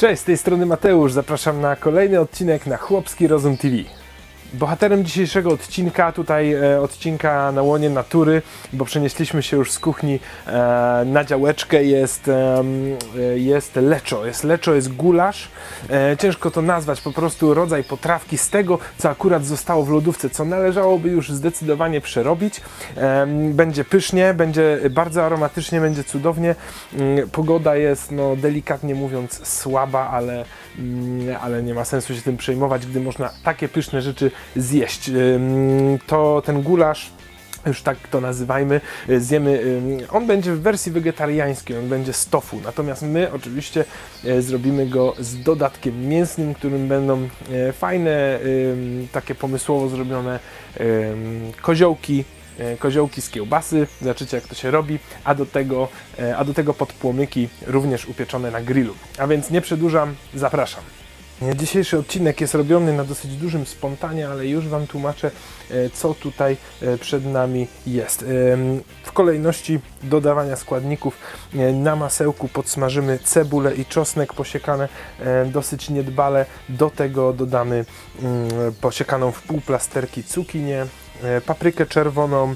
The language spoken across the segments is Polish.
Cześć, z tej strony Mateusz. Zapraszam na kolejny odcinek na Chłopski Rozum TV. Bohaterem dzisiejszego odcinka, tutaj e, odcinka na łonie natury, bo przenieśliśmy się już z kuchni e, na działeczkę, jest, e, jest leczo. Jest leczo, jest gulasz. E, ciężko to nazwać, po prostu rodzaj potrawki z tego, co akurat zostało w lodówce, co należałoby już zdecydowanie przerobić. Em, będzie pysznie, będzie bardzo aromatycznie, będzie cudownie. Mm, Pogoda jest, no delikatnie mówiąc, słaba, ale, mm, ale nie ma sensu się tym przejmować, gdy można takie pyszne rzeczy zjeść. To ten gulasz już tak to nazywajmy, y, zjemy. On będzie w wersji wegetariańskiej, on będzie z tofu. Natomiast my oczywiście e, zrobimy go z dodatkiem mięsnym, którym będą e, fajne, takie pomysłowo zrobione koziołki, koziołki z kiełbasy, zobaczycie jak to się robi, a do tego, a do tego podpłomyki również upieczone na grillu. A więc nie przedłużam, zapraszam. Dzisiejszy odcinek jest robiony na dosyć dużym spontanie, ale już Wam tłumaczę, e, co tutaj e, przed nami jest. W kolejności dodawania składników e, na masełku podsmażymy cebulę i czosnek posiekane dosyć niedbale. Do tego dodamy mm, posiekaną w pół plasterki cukinię, paprykę czerwoną,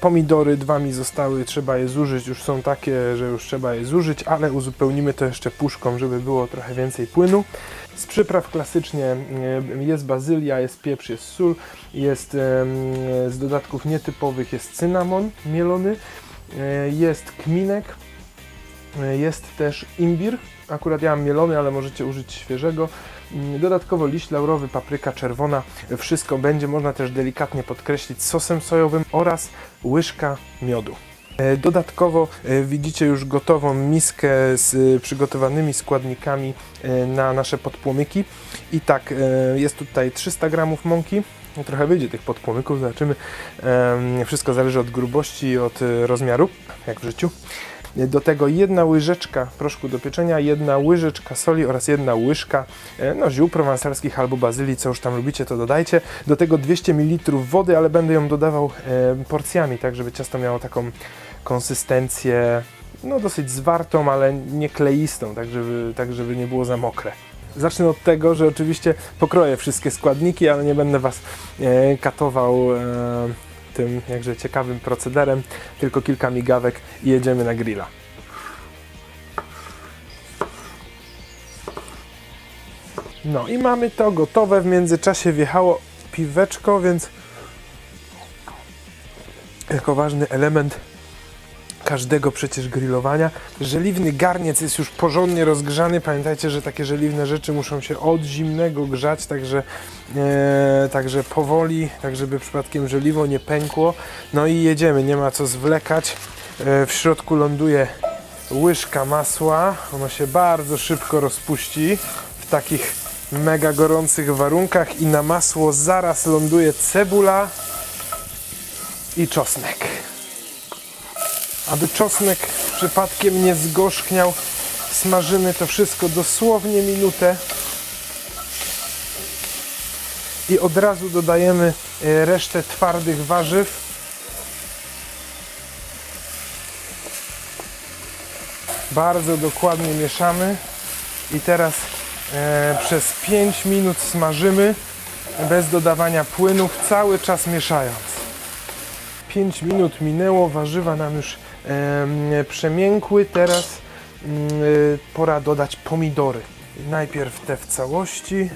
pomidory, dwa mi zostały, trzeba je zużyć, już są takie, że już trzeba je zużyć, ale uzupełnimy to jeszcze puszką, żeby było trochę więcej płynu. Z przypraw klasycznie e, jest bazylia, jest pieprz, jest sól, jest z dodatków nietypowych jest cynamon mielony, e, jest kminek, e, jest też imbir. Akurat ja mam mielony, ale możecie użyć świeżego. Mm, Dodatkowo liść laurowy, papryka czerwona. Wszystko będzie można też delikatnie podkreślić sosem sojowym oraz łyżka miodu. E, Dodatkowo e, widzicie już gotową miskę z e, przygotowanymi składnikami na nasze podpłomyki. I tak, jest tutaj 300 gramów mąki. No, Trochę wyjdzie tych podpłomyków, zobaczymy. Wszystko zależy od grubości i od rozmiaru, jak w życiu. Do tego jedna łyżeczka proszku do pieczenia, jedna łyżeczka soli oraz jedna łyżka no, ziół prowansalskich albo bazylii, co już tam lubicie, to dodajcie. Do tego 200 ml wody, ale będę ją dodawał porcjami, tak żeby ciasto miało taką konsystencję no, dosyć zwartą, ale nie kleistą, tak żeby, tak żeby nie było za mokre. Zacznę od tego, że oczywiście pokroję wszystkie składniki, ale nie będę Was e, katował e, tym jakże ciekawym procederem, tylko kilka migawek i jedziemy na grilla. No i mamy to gotowe. W międzyczasie wjechało piweczko, więc jako ważny element każdego przecież grillowania. Żeliwny garniec jest już porządnie rozgrzany. Pamiętajcie, że takie żeliwne rzeczy muszą się od zimnego grzać, także, e, także powoli, tak żeby przypadkiem żeliwo nie pękło. No i jedziemy, nie ma co zwlekać. E, w środku ląduje łyżka masła. Ono się bardzo szybko rozpuści w takich mega gorących warunkach i na masło zaraz ląduje cebula i czosnek. Aby czosnek przypadkiem nie zgorzkniał, smażymy to wszystko dosłownie minutę. I od razu dodajemy e, resztę twardych warzyw. Bardzo dokładnie mieszamy. I teraz e, przez 5 minut smażymy bez dodawania płynów, cały czas mieszając. 5 minut minęło, warzywa nam już przemiękły. Teraz mm, y, pora dodać pomidory. Najpierw te w całości,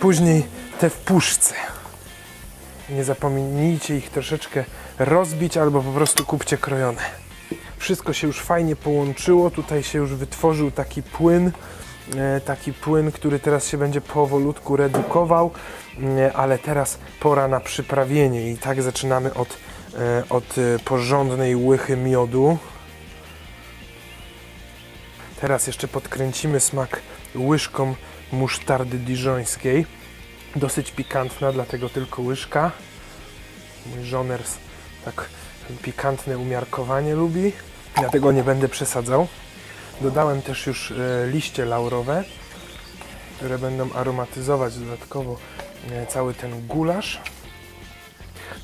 później te w puszce. Nie zapomnijcie ich troszeczkę rozbić albo po prostu kupcie krojone. Wszystko się już fajnie połączyło, tutaj się już wytworzył taki płyn, e, taki płyn, który teraz się będzie powolutku redukował, e, ale teraz pora na przyprawienie i tak zaczynamy od, od e, porządnej łychy miodu. Teraz jeszcze podkręcimy smak łyżką musztardy diżońskiej. Dosyć pikantna, dlatego tylko łyżka. Mój żoners tak pikantne umiarkowanie lubi, dlatego nie będę przesadzał. Dodałem też już e, liście laurowe, które będą aromatyzować dodatkowo e, cały ten gulasz.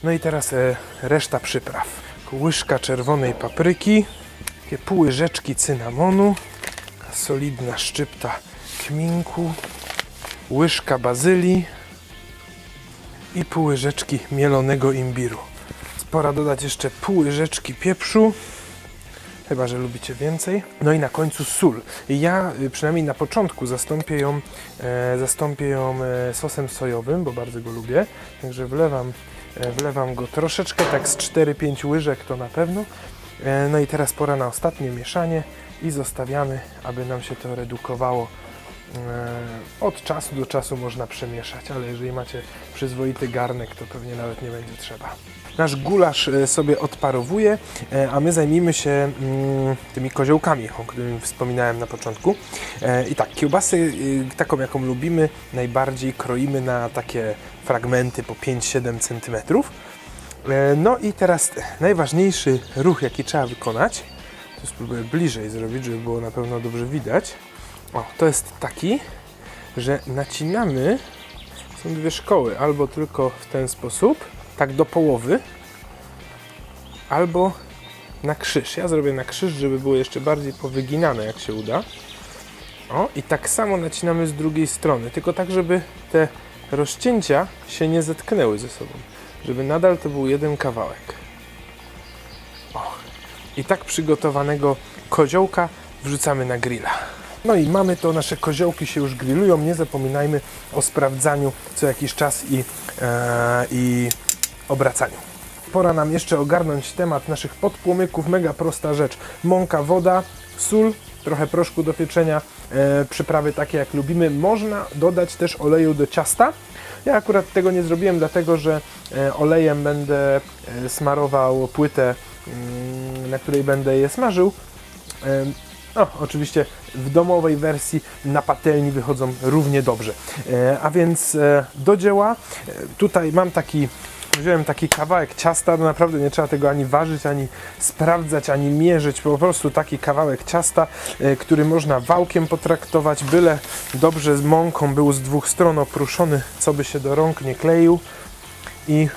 No i teraz e, reszta przypraw. Łyżka czerwonej papryki, takie pół łyżeczki cynamonu, solidna szczypta kminku, łyżka bazylii i pół łyżeczki mielonego imbiru. Pora dodać jeszcze pół łyżeczki pieprzu, chyba że lubicie więcej. No i na końcu sól. Ja y, przynajmniej na początku zastąpię ją, e, zastąpię ją e, sosem sojowym, bo bardzo go lubię. Także wlewam, wlewam go troszeczkę, tak z 4-5 łyżek to na pewno. E, no i teraz pora na ostatnie mieszanie i zostawiamy, aby nam się to redukowało. E, Od czasu do czasu można przemieszać, ale jeżeli macie przyzwoity garnek, to pewnie nawet nie będzie trzeba. Nasz gulasz e, sobie odparowuje, e, a my zajmijmy się mm, tymi koziołkami, o których wspominałem na początku. I tak, kiełbasy, taką jaką lubimy, najbardziej kroimy na takie fragmenty po 5-7 cm. No i teraz najważniejszy ruch, jaki trzeba wykonać, to spróbuję bliżej zrobić, żeby było na pewno dobrze widać. O, to jest taki, że nacinamy, są dwie szkoły, albo tylko w ten sposób, tak do połowy, albo na krzyż. Ja zrobię na krzyż, żeby było jeszcze bardziej powyginane, jak się uda. O, i tak samo nacinamy z drugiej strony, tylko tak, żeby te rozcięcia się nie zetknęły ze sobą, żeby nadal to był jeden kawałek. O, i tak przygotowanego koziołka wrzucamy na grilla. No i mamy to, nasze koziołki się już grillują. Nie zapominajmy o sprawdzaniu co jakiś czas i, e, i obracaniu. Pora nam jeszcze ogarnąć temat naszych podpłomyków. Mega prosta rzecz. Mąka, woda, sól, trochę proszku do pieczenia, e, przyprawy takie jak lubimy. Można dodać też oleju do ciasta. Ja akurat tego nie zrobiłem, dlatego że e, olejem będę e, smarował płytę, mm, na której będę je smażył. No, oczywiście w domowej wersji na patelni wychodzą równie dobrze. E, a więc e, do dzieła. E, tutaj mam taki, wziąłem taki kawałek ciasta, no naprawdę nie trzeba tego ani ważyć, ani sprawdzać, ani mierzyć. Po prostu taki kawałek ciasta, który można wałkiem potraktować, byle dobrze z mąką był z dwóch stron opruszony, co by się do rąk nie kleił. I,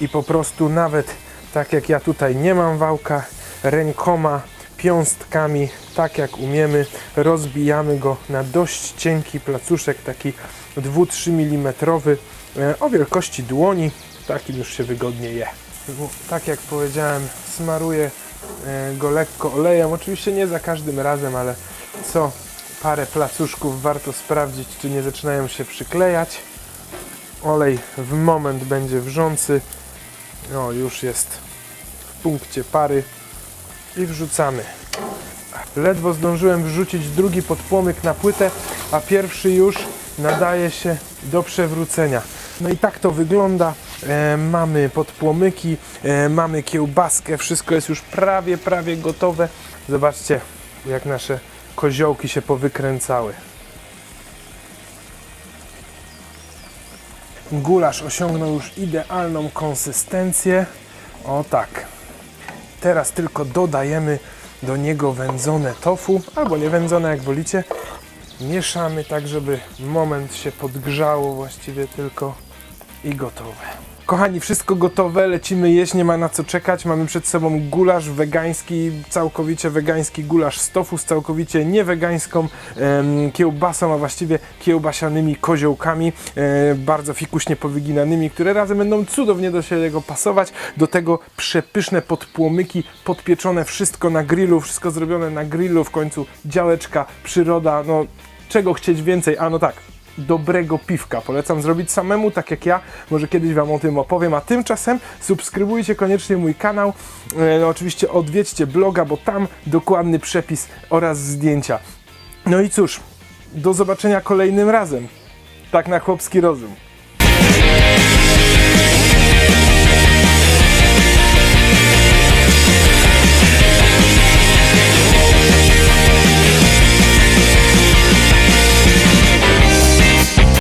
i po prostu nawet tak jak ja tutaj nie mam wałka, rękoma piąstkami, tak jak umiemy, rozbijamy go na dość cienki placuszek, taki 2-3 mm e, o wielkości dłoni, takim już się wygodnie je. Tak jak powiedziałem, smaruję e, go lekko olejem, oczywiście nie za każdym razem, ale co parę placuszków warto sprawdzić, czy nie zaczynają się przyklejać. Olej w moment będzie wrzący, no już jest w punkcie pary i wrzucamy. Ledwo zdążyłem wrzucić drugi podpłomyk na płytę, a pierwszy już nadaje się do przewrócenia. No i tak to wygląda. E, mamy podpłomyki, e, mamy kiełbaskę, wszystko jest już prawie, prawie gotowe. Zobaczcie, jak nasze koziołki się powykręcały. Gulasz osiągnął już idealną konsystencję. O tak. Teraz tylko dodajemy do niego wędzone tofu, albo nie wędzone jak wolicie. Mieszamy tak, żeby moment się podgrzało właściwie tylko i gotowe. Kochani, wszystko gotowe, lecimy jeść, nie ma na co czekać. Mamy przed sobą gulasz wegański, całkowicie wegański gulasz z z całkowicie niewegańską em, kiełbasą, a właściwie kiełbasianymi koziołkami, e, bardzo fikuśnie powyginanymi, które razem będą cudownie do siebie pasować. Do tego przepyszne podpłomyki, podpieczone, wszystko na grillu, wszystko zrobione na grillu, w końcu działeczka, przyroda, no czego chcieć więcej, a no tak, dobrego piwka. Polecam zrobić samemu, tak jak ja. Może kiedyś Wam o tym opowiem. A tymczasem subskrybujcie koniecznie mój kanał. E, No, oczywiście odwiedźcie bloga, bo tam dokładny przepis oraz zdjęcia. No i cóż, do zobaczenia kolejnym razem. Tak na chłopski rozum.